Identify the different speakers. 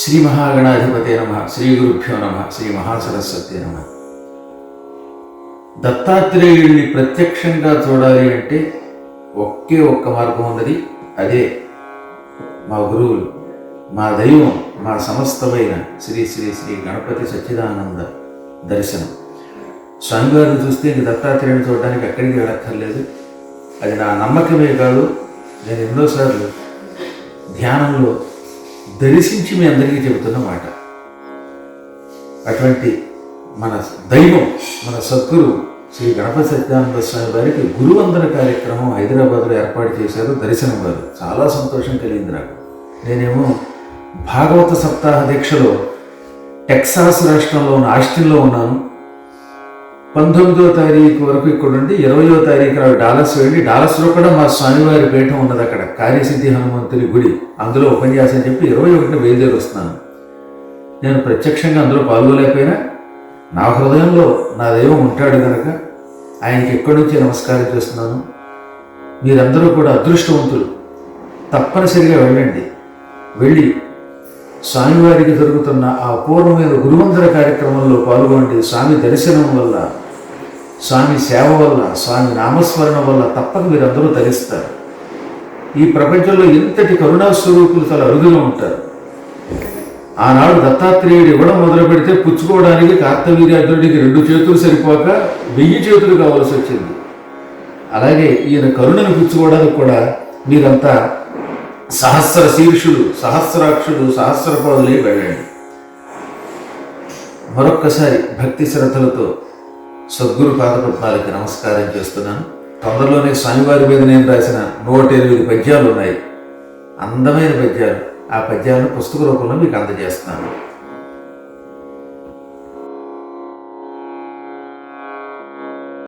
Speaker 1: శ్రీ మహాగణాధిపతే నమ శ్రీ గురుభ్యో నమ శ్రీ మహాసరస్వతి నమ. దత్తాత్రేయుడిని ప్రత్యక్షంగా చూడాలి అంటే ఒకే ఒక్క మార్గం ఉన్నది అదే మా గురువులు మా దైవం మా సమస్తమైన శ్రీ శ్రీ శ్రీ గణపతి సచ్చిదానంద దర్శనం. స్వామివారిని చూస్తే ఇంక దత్తాత్రేయుని చూడడానికి ఎక్కడికి వెళ్ళక్కర్లేదు. అది నా నమ్మకమే కాదు నేను ఎన్నోసార్లు ధ్యానంలో దర్శించి మీ అందరికీ చెబుతున్న మాట. అటువంటి మన దైవం మన సద్గురు శ్రీ గణపతి సత్యానంద స్వామి వారికి గురువందన కార్యక్రమం హైదరాబాద్లో ఏర్పాటు చేశారు దర్శనం వారు. చాలా సంతోషం కలిగింది నాకు. నేనేమో భాగవత సప్తాహ దీక్షలో టెక్సాస్ రాష్ట్రంలో ఉన్న ఆస్టిన్లో ఉన్నాను. పంతొమ్మిదో తారీఖు వరకు ఇక్కడ ఉండి ఇరవయో తారీఖు నాడు డాలస్ వెళ్ళి డాలస్లో కూడా మా స్వామివారి పీఠం ఉన్నది అక్కడ కార్యసిద్ధి హనుమంతుని గుడి. అందులో ఉపన్యాసం చెప్పి ఇరవై ఒకటిన బయలుదేరి వస్తున్నాను నేను ప్రత్యక్షంగా అందులో పాల్గొలేకపోయినా నా హృదయంలో నా దైవం ఉంటాడు కనుక ఆయనకి ఎక్కడి నుంచి నమస్కారం చేస్తున్నాను? మీరందరూ కూడా అదృష్టవంతులు. తప్పనిసరిగా వెళ్ళండి. వెళ్ళి స్వామివారికి జరుగుతున్న ఆ అపూర్వమైన గురువందర కార్యక్రమంలో పాల్గొండి స్వామి దర్శనం వల్ల స్వామి సేవ వల్ల స్వామి నామస్మరణ వల్ల తప్పక మీరందరూ ధరిస్తారు ఈ ప్రపంచంలో ఇంతటి కరుణా స్వరూపులు చాలా అరుదుగా ఉంటారు? ఆనాడు దత్తాత్రేయుడు ఇవ్వడం మొదలు పెడితే పుచ్చుకోవడానికి కార్తవీర్యార్జునుడికి రెండు చేతులు సరిపోక వెయ్యి చేతులు కావాల్సి వచ్చింది. అలాగే ఈయన కరుణను పుచ్చుకోవడానికి కూడా మీరంతా సహస్ర శీర్షులు సహస్ర సహస్రపాదులై వెళ్ళండి. మరొక్కసారి భక్తి శ్రద్ధలతో సద్గురు పాదపద్మాలకి నమస్కారం చేస్తున్నాను. తొందరలోనే స్వామివారి మీద నేను రాసిన నూట ఎనిమిది పద్యాలు ఉన్నాయి. అందమైన పద్యాలు. ఆ పద్యాలను పుస్తక రూపంలో మీకు అందజేస్తున్నాను.